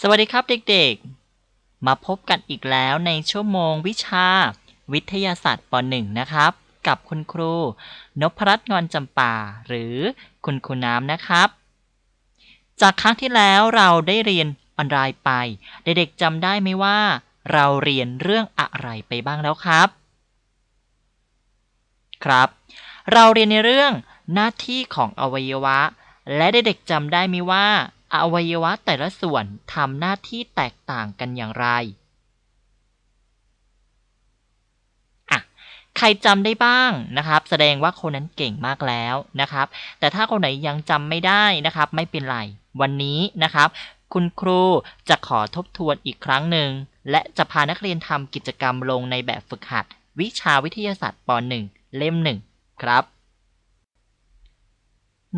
สวัสดีครับเด็กๆ มาพบกันอีกแล้วในชั่วโมงวิชา วิทยาศาสตร์ป .1 นะครับ กับคุณครูนพรัตน์งอนจำปาหรือคุณครูน้ำนะครับ จากครั้งที่แล้วเราได้เรียนออนไลน์ไป เด็กๆจำได้ไหมว่า เราเรียนเรื่องอะไรไปบ้างแล้วครับ ครับ เราเรียนในเรื่องหน้าที่ของอวัยวะ และเด็กๆจำได้ไหมว่า อวัยวะแต่ละส่วนทำหน้าที่แตกต่างกันอย่างไรอะใครจำได้บ้างนะครับ แสดงว่าคนนั้นเก่งมากแล้วนะครับ แต่ถ้าคนไหนยังจำไม่ได้นะครับ ไม่เป็นไร วันนี้นะครับ คุณครูจะขอทบทวนอีกครั้งหนึ่ง และจะพานักเรียนทำกิจกรรมลงในแบบฝึกหัด วิชาวิทยาศาสตร์ป .1 เล่ม 1 ครับ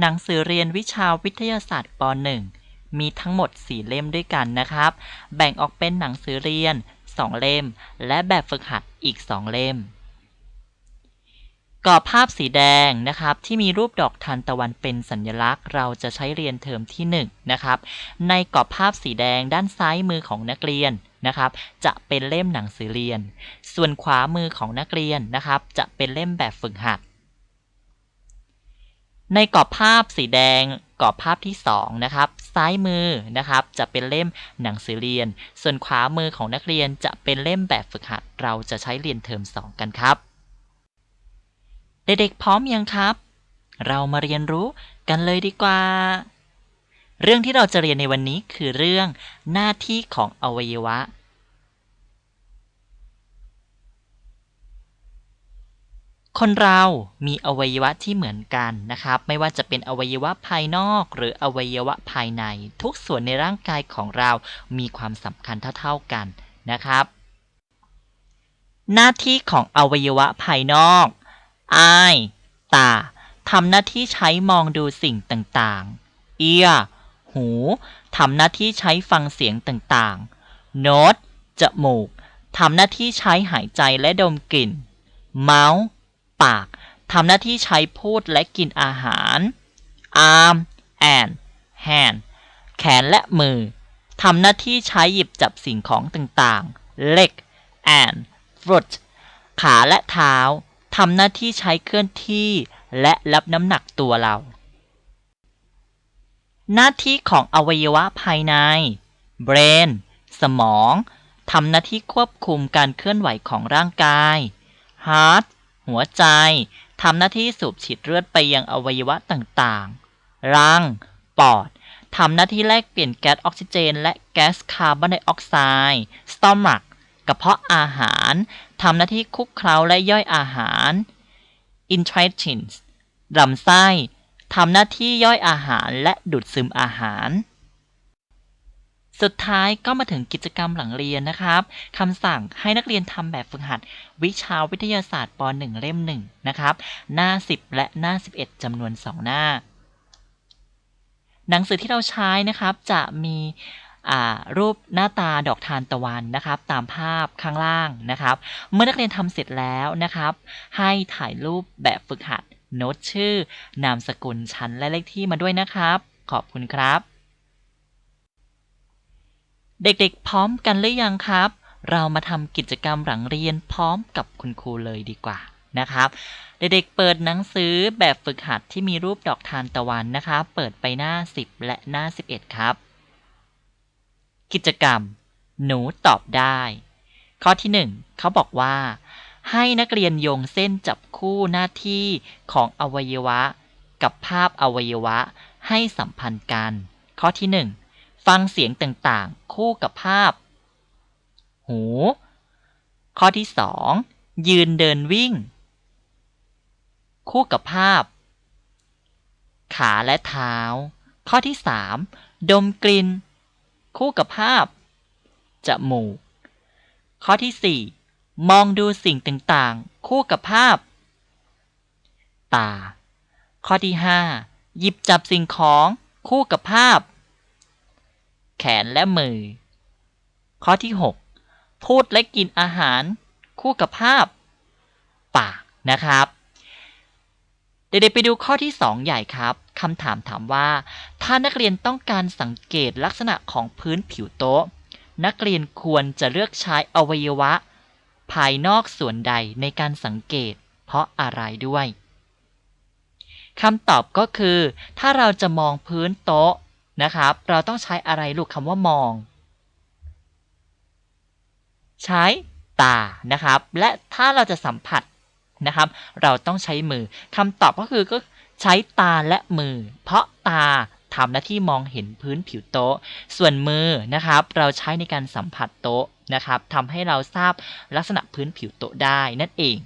หนังสือเรียนวิชาวิทยาศาสตร์ป .1 มีทั้งหมด 4 เล่มด้วยกันนะครับ แบ่งออกเป็นหนังสือเรียน 2 เล่ม และแบบฝึกหัดอีก 2 เล่มกรอบภาพสีแดงนะครับที่มีรูปดอกทานตะวันเป็นสัญลักษณ์ เราจะใช้เรียนเทอมที่1นะครับในกรอบภาพสีแดงด้านซ้ายมือของนักเรียนนะครับจะเป็นเล่มหนังสือเรียน ส่วนขวามือของนักเรียนนะครับจะเป็นเล่มแบบฝึกหัด ในกรอบภาพสีแดง กรอบภาพที่2นะครับซ้ายมือนะครับจะเป็นเล่มหนังสือเรียน ส่วนขวามือของนักเรียนจะเป็นเล่มแบบฝึกหัด เราจะใช้เรียนเทอม2 กันครับ เด็กๆพร้อมยังครับ เรามาเรียนรู้กันเลยดีกว่า เรื่องที่เราจะเรียนในวันนี้คือเรื่องหน้าที่ของอวัยวะ คนเรามีอวัยวะที่เหมือนกันนะครับ ไม่ว่าจะเป็นอวัยวะภายนอกหรืออวัยวะภายใน ทุกส่วนในร่างกายของเรามีความสำคัญเท่าๆกันนะครับ หน้าที่ของอวัยวะภายนอก eye ตาทำหน้าที่ใช้มองดูสิ่งต่างๆ ear หูทำหน้าที่ใช้ฟังเสียงต่างๆ nose จมูกทำหน้าที่ใช้หายใจและดมกลิ่น mouth ปากทำหน้าที่ใช้พูดและกินอาหาร arm and hand แขนและมือทำหน้าที่ใช้หยิบจับสิ่งของต่างๆ leg and foot ขาและเท้าทำหน้าที่ใช้เคลื่อนที่และรับน้ำหนักตัวเรา หน้าที่ของอวัยวะภายใน brain สมองทำหน้าที่ควบคุมการเคลื่อนไหวของร่างกาย heart หัวใจทำหน้าที่สูบฉีดเลือดไปยังอวัยวะต่างๆ รัง ปอดทำหน้าที่แลกเปลี่ยนแก๊สออกซิเจน และแก๊สคาร์บอนไดออกไซด์ stomach กระเพาะอาหารทำหน้าที่คุกเคล้าและย่อยอาหาร intestines ลำไส้ทำหน้าที่ย่อยอาหารและดูดซึมอาหาร สุดท้ายก็มาถึงกิจกรรมหลังเรียนนะครับคำสั่งให้นักเรียนทำแบบฝึกหัด วิชาวิทยาศาสตร์ป .1 เล่ม 1 นะครับ หน้า 10 และหน้า 11จำนวน 2 หน้า หนังสือที่เราใช้นะครับจะมีรูปหน้าตาดอกทานตะวันนะครับ ตามภาพข้างล่างนะครับ เมื่อนักเรียนทำเสร็จแล้วนะครับ ให้ถ่ายรูปแบบฝึกหัด โน้ตชื่อ นามสกุลชั้นและเลขที่มาด้วยนะครับ ขอบคุณครับ เด็กๆ พร้อมกันหรือยังครับ เรามาทำกิจกรรมหลังเรียนพร้อมกับคุณครูเลยดีกว่านะครับ เด็กๆ เปิดหนังสือแบบฝึกหัดที่มีรูปดอกทานตะวันนะครับ เปิดไปหน้า 10 และหน้า 11 ครับ กิจกรรม หนูตอบได้ ข้อที่ 1 เขาบอกว่า ให้นักเรียนโยงเส้นจับคู่หน้าที่ของอวัยวะ กับภาพอวัยวะให้สัมพันธ์กัน ข้อที่ 1 ฟังเสียงต่างๆ คู่กับภาพ หู ข้อที่2ยืนเดินวิ่ง คู่กับภาพ ขาและเท้า ข้อที่3ดมกลิ่นคู่กับภาพ จมูก ข้อที่4มองดูสิ่งต่างๆ คู่กับภาพ ตา ข้อที่5หยิบจับสิ่งของคู่กับภาพ แขนและมือ ข้อที่ 6 พูดและกินอาหาร คู่กับภาพ ปากนะครับ เด็กๆไปดูข้อที่ 2 ใหญ่ครับคำถามถามว่า ถ้านักเรียนต้องการสังเกตลักษณะของพื้นผิวโต๊ะ นักเรียนควรจะเลือกใช้อวัยวะ ภายนอกส่วนใดในการสังเกต เพราะอะไรด้วยคำตอบก็คือ ถ้าเราจะมองพื้นโต๊ะ นะครับ เราต้องใช้อะไรลูกคำว่ามอง ใช้ตานะครับ และถ้าเราจะสัมผัสนะครับ เราต้องใช้มือคำตอบก็คือก็ใช้ตาและมือ เพราะตาทำหน้าที่มองเห็นพื้นผิวโต๊ะ ส่วนมือนะครับ เราใช้ในการสัมผัสโต๊ะนะครับทำให้เราทราบลักษณะพื้นผิวโต๊ะได้นั่นเอง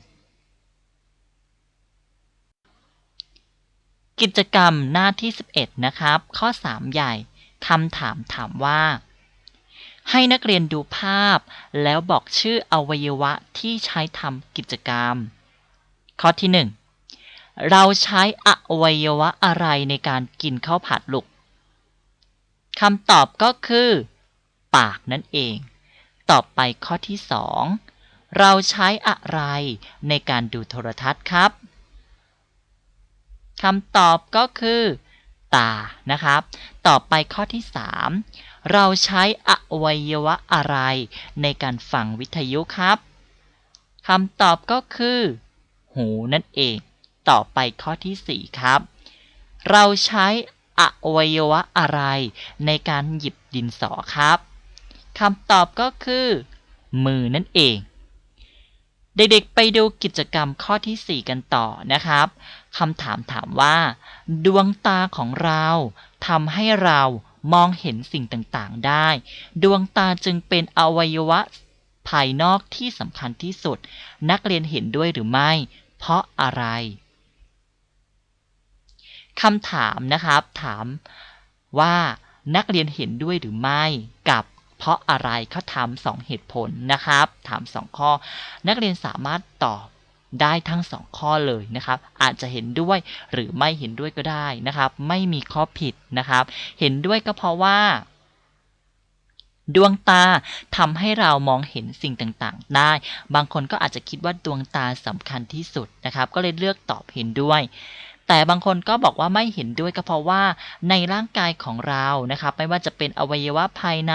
กิจกรรมหน้าที่ 11 นะครับ ข้อ 3 ใหญ่คำถามถามว่า ให้นักเรียนดูภาพ แล้วบอกชื่ออวัยวะที่ใช้ทำกิจกรรม ข้อที่ 1 เราใช้อวัยวะอะไรในการกินข้าวผัดลูกคำตอบก็คือ ปากนั่นเอง ต่อไปข้อที่ 2 เราใช้อะไรในการดูโทรทัศน์ครับ คำตอบก็คือ ตานะครับ ต่อไปข้อที่ 3 เราใช้อวัยวะอะไรในการฟังวิทยุครับคำตอบก็คือ หูนั่นเอง ต่อไปข้อที่ 4 ครับ เราใช้อวัยวะอะไรในการหยิบดินสอครับคำตอบก็คือ มือนั่นเอง เด็กๆไปดูกิจกรรมข้อที่ 4 กันต่อนะครับ คำถามถามว่า ดวงตาของเราทำให้เรามองเห็นสิ่งต่างๆได้ ดวงตาจึงเป็นอวัยวะภายนอกที่สำคัญที่สุด นักเรียนเห็นด้วยหรือไม่ เพราะอะไรคำถามนะครับ ถามว่านักเรียนเห็นด้วยหรือไม่กับเพราะอะไรเขาทำสองเหตุผลนะครับ ถามสองข้อ นักเรียนสามารถตอบ ได้ทั้งสองข้อเลยนะครับ อาจจะเห็นด้วยหรือไม่เห็นด้วยก็ได้นะครับ ไม่มีข้อผิดนะครับ เห็นด้วยก็เพราะว่าดวงตาทำให้เรามองเห็นสิ่งต่างๆ ได้ บางคนก็อาจจะคิดว่าดวงตาสำคัญที่สุดนะครับ ก็เลยเลือกตอบเห็นด้วย แต่บางคนก็บอกว่าไม่เห็นด้วยก็เพราะว่าในร่างกายของเรานะครับไม่ว่าจะเป็นอวัยวะภายใน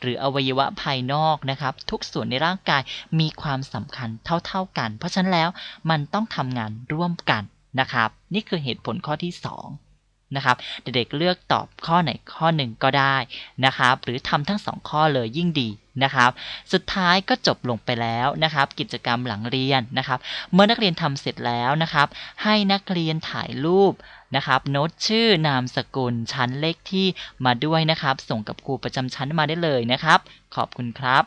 หรืออวัยวะภายนอกนะครับ ทุกส่วนในร่างกายมีความสำคัญเท่า ๆกัน เพราะฉะนั้นแล้วมันต้องทำงานร่วมกันนะครับ นี่คือเหตุผลข้อที่ 2นะครับเด็กๆเลือกตอบข้อไหนข้อหนึ่งก็ได้นะครับ หรือทำทั้งสองข้อเลยยิ่งดี นะครับ สุดท้ายก็จบลงไปแล้วนะครับ กิจกรรมหลังเรียนนะครับ เมื่อนักเรียนทำเสร็จแล้วนะครับ ให้นักเรียนถ่ายรูปนะครับโน้ตชื่อนามสกุลชั้นเลขที่มาด้วยนะครับ ส่งกับครูประจำชั้นมาได้เลยนะครับ ขอบคุณครับ